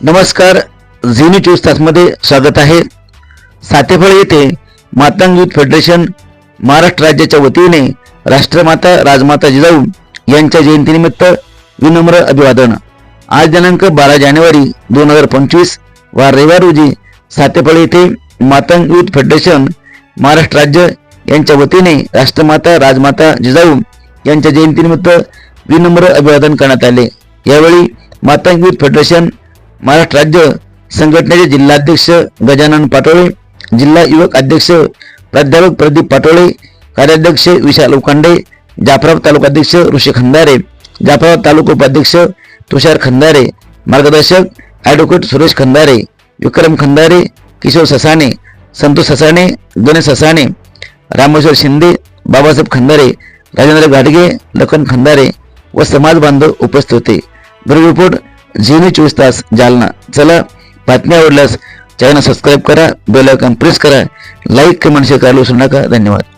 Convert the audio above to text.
नमस्कार झिनी चोवीस तासमध्ये स्वागत आहे. सातेफळ येथे मातंग युथ फेडरेशन महाराष्ट्र राज्याच्या वतीने राष्ट्रमाता राजमाता जिजाऊ यांच्या जयंतीनिमित्त विनम्र अभिवादन. आज दिनांक बारा जानेवारी दोन हजार पंचवीस वा रविवार रोजी सातेफळ येथे मातंग युथ फेडरेशन महाराष्ट्र राज्य यांच्या वतीने राष्ट्रमाता राजमाता जिजाऊ यांच्या जयंतीनिमित्त विनम्र अभिवादन करण्यात आले. यावेळी मातंग युथ फेडरेशन महाराष्ट्र राज्य संघटनेचे जिल्हाध्यक्ष गजानन पाटोळे जिल्हा युवक अध्यक्ष प्राध्यापक प्रदीप पाटोळे कार्याध्यक्ष विशाल उकांडे जाफराबाद तालुकाध्यक्ष ऋषी खंदारे जाफराबाद तालुका उपाध्यक्ष तुषार खंदारे मार्गदर्शक ॲडव्होकेट सुरेश खंदारे विक्रम खंदारे किशोर ससाणे संतोष ससाणे गणेश ससाणे रामेश्वर शिंदे बाबासाहेब खंदारे राजेंद्र गाडगे लखन खंदारे व समाज बांधव उपस्थित होते. ब्युरो रिपोर्ट झीने चोवीस तास जालना. चला बातम्या आवडल्यास चॅनल सबस्क्राईब करा बेल आयकॉन प्रेस करा लाईक कमेंट शेअर करायला विसरू नका. धन्यवाद.